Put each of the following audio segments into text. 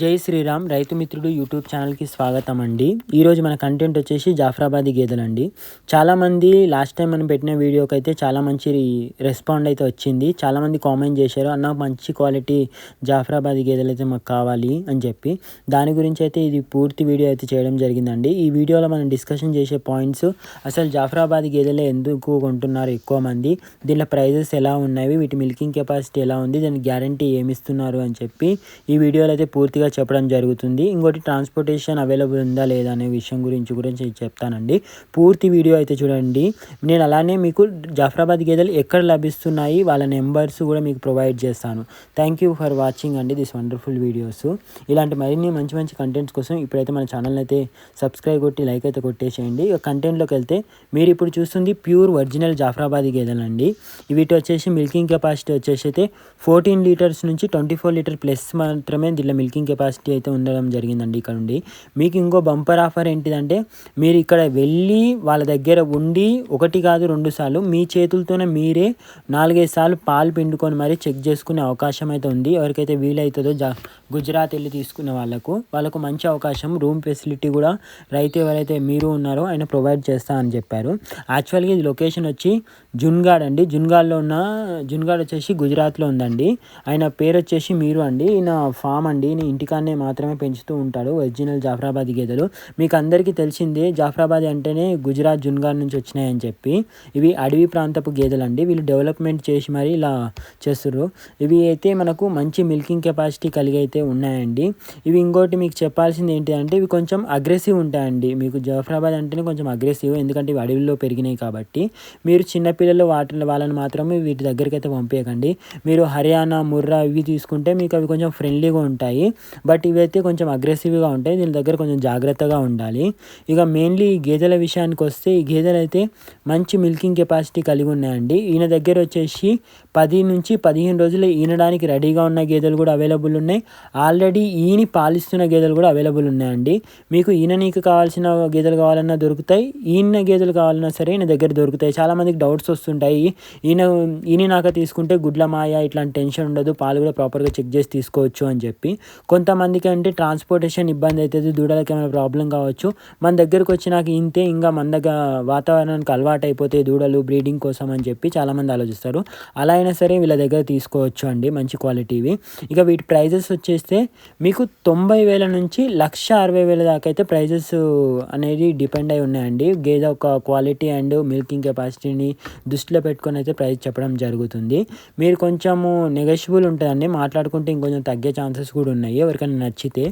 జై శ్రీరామ్ రైతు మిత్రుడు యూట్యూబ్ ఛానల్కి స్వాగతం అండి ఈరోజు మన కంటెంట్ వచ్చేసి జాఫ్రాబాదీ గేదెలండి. చాలామంది లాస్ట్ టైం మనం పెట్టిన వీడియోకి అయితే చాలా మంచి రెస్పాండ్ అయితే వచ్చింది. చాలామంది కామెంట్ చేశారు అన్న మంచి క్వాలిటీ జాఫ్రాబాదీ గేదెలు అయితే మాకు కావాలి అని చెప్పి. దాని గురించి అయితే ఇది పూర్తి వీడియో అయితే చేయడం జరిగిందండి. ఈ వీడియోలో మనం డిస్కషన్ చేసే పాయింట్స్ అసలు జాఫ్రాబాదీ గేదెలు ఎందుకు కొంటున్నారు ఎక్కువ మంది దీనిలో ప్రైజెస్ ఎలా ఉన్నాయి వీటి మిల్కింగ్ కెపాసిటీ ఎలా ఉంది దాని గ్యారంటీ ఏమిస్తున్నారు అని చెప్పి ఈ వీడియోలో అయితే పూర్తిగా చెప్పడం జరుగుతుంది. ఇంకోటి ట్రాన్స్పోర్టేషన్ అవైలబుల్ ఉందా లేదా అనే విషయం గురించి గురించి చెప్తానండి. పూర్తి వీడియో అయితే చూడండి. నేను అలానే మీకు జాఫరాబాద్ గేదెలు ఎక్కడ లభిస్తున్నాయి వాళ్ళ నెంబర్స్ కూడా మీకు ప్రొవైడ్ చేస్తాను. థ్యాంక్ యూ ఫర్ వాచింగ్ అండి దిస్ వండర్ఫుల్ వీడియోస్. ఇలాంటి మరిన్ని మంచి మంచి కంటెంట్స్ కోసం ఇప్పుడైతే మన ఛానల్ అయితే సబ్స్క్రైబ్ కొట్టి లైక్ అయితే కొట్టేసేయండి. ఇక కంటెంట్లోకి వెళ్తే మీరు ఇప్పుడు చూస్తుంది ప్యూర్ ఒరిజినల్ జాఫరాబాద్ గేదెలండి. వీటి వచ్చేసి మిల్కింగ్ కెపాసిటీ వచ్చేసి అయితే ఫోర్టీన్ లీటర్స్ నుంచి ట్వంటీ ఫోర్ లీటర్ ప్లస్ మాత్రమే దీనిలో మిల్కింగ్ కెపాసిటీ అయితే ఉండడం జరిగిందండి ఇక్కడ నుండి. మీకు ఇంకో బంపర్ ఆఫర్ ఏంటిదంటే మీరు ఇక్కడ వెళ్ళి వాళ్ళ దగ్గర ఉండి ఒకటి కాదు రెండు సార్లు మీ చేతులతోనే మీరే నాలుగైదు సార్లు పాలు పిండుకొని మరీ చెక్ చేసుకునే అవకాశం అయితే ఉంది. ఎవరికైతే వీలవుతుందో జా గుజరాత్ వెళ్ళి తీసుకున్న వాళ్ళకు వాళ్ళకు మంచి అవకాశం రూమ్ ఫెసిలిటీ కూడా రైతు ఎవరైతే మీరు ఉన్నారో ఆయన ప్రొవైడ్ చేస్తా అని చెప్పారు. యాక్చువల్గా ఇది లొకేషన్ వచ్చి జున్గాడ్ అండి. జున్గాడ్లో ఉన్న జున్గాడ్ వచ్చేసి గుజరాత్లో ఉందండి. ఆయన పేరు వచ్చేసి మీరు అండి. ఈయన ఫామ్ అండి. ఈయన ఇంటికాన్నే మాత్రమే పెంచుతూ ఉంటాడు ఒరిజినల్ జాఫరాబాద్ గేదెలు. మీకు అందరికీ తెలిసిందే జాఫరాబాద్ అంటేనే గుజరాత్ జున్గార్ నుంచి వచ్చినాయని చెప్పి. ఇవి అడవి ప్రాంతపు గేదెలు అండి వీళ్ళు డెవలప్మెంట్ చేసి మరి ఇలా చేస్తుర్రు. ఇవి అయితే మనకు మంచి మిల్కింగ్ కెపాసిటీ కలిగి అయితే ఉన్నాయండి. ఇవి ఇంకోటి మీకు చెప్పాల్సింది ఏంటి అంటే ఇవి కొంచెం అగ్రెసివ్ ఉంటాయండి. మీకు జాఫరాబాద్ అంటేనే కొంచెం అగ్రెసివ్ ఎందుకంటే ఇవి అడవిలో పెరిగినాయి కాబట్టి. మీరు చిన్నపిల్లలు వాటి వాళ్ళని మాత్రమే వీటి దగ్గరికి అయితే పంపించకండి మీరు హర్యానా ముర్రా ఇవి తీసుకుంటే మీకు అవి కొంచెం ఫ్రెండ్లీగా ఉంటాయి. బట్ ఇవైతే కొంచెం అగ్రెసివ్గా ఉంటాయి. దీని దగ్గర కొంచెం జాగ్రత్తగా ఉండాలి. ఇక మెయిన్లీ ఈ గేదెల విషయానికి వస్తే ఈ గేదెలు అయితే మంచి మిల్కింగ్ కెపాసిటీ కలిగి ఉన్నాయండి. ఈయన దగ్గర వచ్చేసి పది నుంచి పదిహేను రోజులు ఈనడానికి రెడీగా ఉన్న గేదెలు కూడా అవైలబుల్ ఉన్నాయి. ఆల్రెడీ ఈని పాలిస్తున్న గేదెలు కూడా అవైలబుల్ ఉన్నాయండి. మీకు ఈయన నీకు కావాల్సిన గేదెలు కావాలన్నా దొరుకుతాయి. ఈయన గేదెలు కావాలన్నా సరే ఈయన దగ్గర దొరుకుతాయి. చాలామందికి డౌట్స్ వస్తుంటాయి. ఈయన ఈయన నాక తీసుకుంటే గుడ్ల మాయ ఇట్లాంటి టెన్షన్ ఉండదు. పాలు కూడా ప్రాపర్గా చెక్ చేసి తీసుకోవచ్చు అని చెప్పి. కొంతమందికి అంటే ట్రాన్స్పోర్టేషన్ ఇబ్బంది అవుతుంది దూడలకి ఏమైనా ప్రాబ్లం కావచ్చు. మన దగ్గరకు వచ్చినాక ఇంతే ఇంకా మన దగ్గర వాతావరణానికి అలవాటు అయిపోతే దూడలు బ్రీడింగ్ కోసం అని చెప్పి చాలామంది ఆలోచిస్తారు. అలా అయినా సరే వీళ్ళ దగ్గర తీసుకోవచ్చు అండి మంచి క్వాలిటీవి ఇక వీటి ప్రైజెస్ వచ్చేస్తే మీకు తొంభై వేల నుంచి లక్ష అరవై వేల దాకా అయితే ప్రైజెస్ అనేది డిపెండ్ అయి ఉన్నాయండి. గేదె ఒక క్వాలిటీ అండ్ మిల్కింగ్ కెపాసిటీని దృష్టిలో పెట్టుకొని అయితే ప్రైస్ చెప్పడం జరుగుతుంది. మీరు కొంచెము నెగోషియబుల్ ఉంటుందండి. మాట్లాడుకుంటే ఇంకొంచెం తగ్గే ఛాన్సెస్ కూడా ఉన్నాయి. ఎవరికైనా నచ్చితే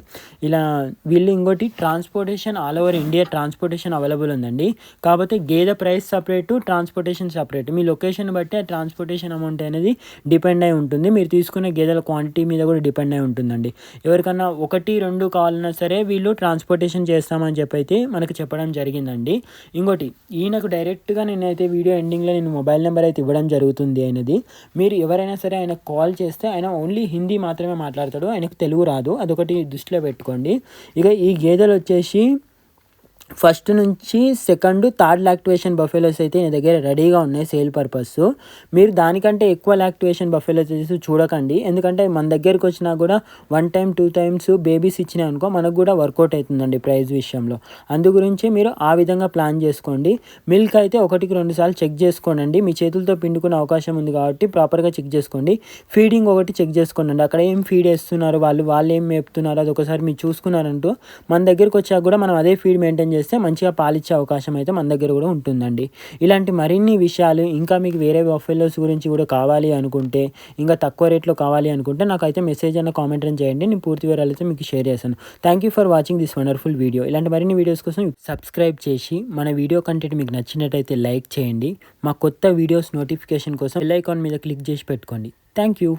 ఇలా వీళ్ళు ఇంకోటి transportation all over India transportation available ఉందండి. కాకపోతే గేదె ప్రైస్ సపరేటు ట్రాన్స్పోర్టేషన్ సపరేట్. మీ లొకేషన్ బట్టి ఆ ట్రాన్స్పోర్టేషన్ అమౌంట్ అనేది డిపెండ్ అయి ఉంటుంది. మీరు తీసుకునే గేదెల క్వాంటిటీ మీద కూడా డిపెండ్ అయి ఉంటుందండి. ఎవరికన్నా ఒకటి రెండు కావాలన్నా సరే వీళ్ళు ట్రాన్స్పోర్టేషన్ చేస్తామని చెప్పి అయితే మనకు చెప్పడం జరిగిందండి. ఇంకోటి ఈయనకు డైరెక్ట్గా నేనైతే వీడియో ఎండింగ్లో నేను మొబైల్ నెంబర్ అయితే ఇవ్వడం జరుగుతుంది అనేది. మీరు ఎవరైనా సరే ఆయన కాల్ చేస్తే ఆయన ఓన్లీ హిందీ మాత్రమే మాట్లాడతాడు. ఆయనకు తెలుగు రాదు. అదొకటి దృష్టిలో పెట్టుకోండి. ఇక ఈ గేదెలు వచ్చేసి ఫస్ట్ నుంచి సెకండ్ థర్డ్ లాక్టివేషన్ బఫెలోస్ అయితే నా దగ్గర రెడీగా ఉన్నాయి సేల్ పర్పస్. మీరు దానికంటే ఎక్కువ లాక్టివేషన్ బఫెలోస్ వచ్చేసి చూడకండి. ఎందుకంటే మన దగ్గరకు వచ్చినా కూడా one time two times babies ఇచ్చినాయి అనుకో మనకు కూడా వర్కౌట్ అవుతుందండి ప్రైస్ విషయంలో. అందు గురించి మీరు ఆ విధంగా ప్లాన్ చేసుకోండి. మిల్క్ అయితే ఒకటికి రెండు సార్లు చెక్ చేసుకోండి మీ చేతులతో పిండుకునే అవకాశం ఉంది కాబట్టి ప్రాపర్గా చెక్ చేసుకోండి. ఫీడింగ్ ఒకటి చెక్ చేసుకోండి అక్కడ ఏం ఫీడ్ వేస్తున్నారు వాళ్ళు వాళ్ళు ఏం మేపుతున్నారు అది ఒకసారి మీరు చూసుకున్నారంటూ మన దగ్గరకు వచ్చాక కూడా మనం అదే ఫీడ్ మెయింటైన్ చేస్తే మంచిగా పాలిచ్చే అవకాశం అయితే మన దగ్గర కూడా ఉంటుందండి. ఇలాంటి మరిన్ని విషయాలు ఇంకా మీకు వేరే బఫెలోస్ గురించి కూడా కావాలి అనుకుంటే ఇంకా తక్కువ రేట్లో కావాలి అనుకుంటే నాకైతే మెసేజ్ అన్న కామెంట్ అని చేయండి. నేను పూర్తి వివరాలు అయితే మీకు షేర్ చేస్తాను. Thank you for watching this wonderful video ఇలాంటి మరిన్ని వీడియోస్ కోసం సబ్స్క్రైబ్ చేసి మన వీడియో కంటెంట్ మీకు నచ్చినట్టయితే లైక్ చేయండి. మా కొత్త వీడియోస్ నోటిఫికేషన్ కోసం బెల్ ఐకాన్ మీద క్లిక్ చేసి పెట్టుకోండి. Thank you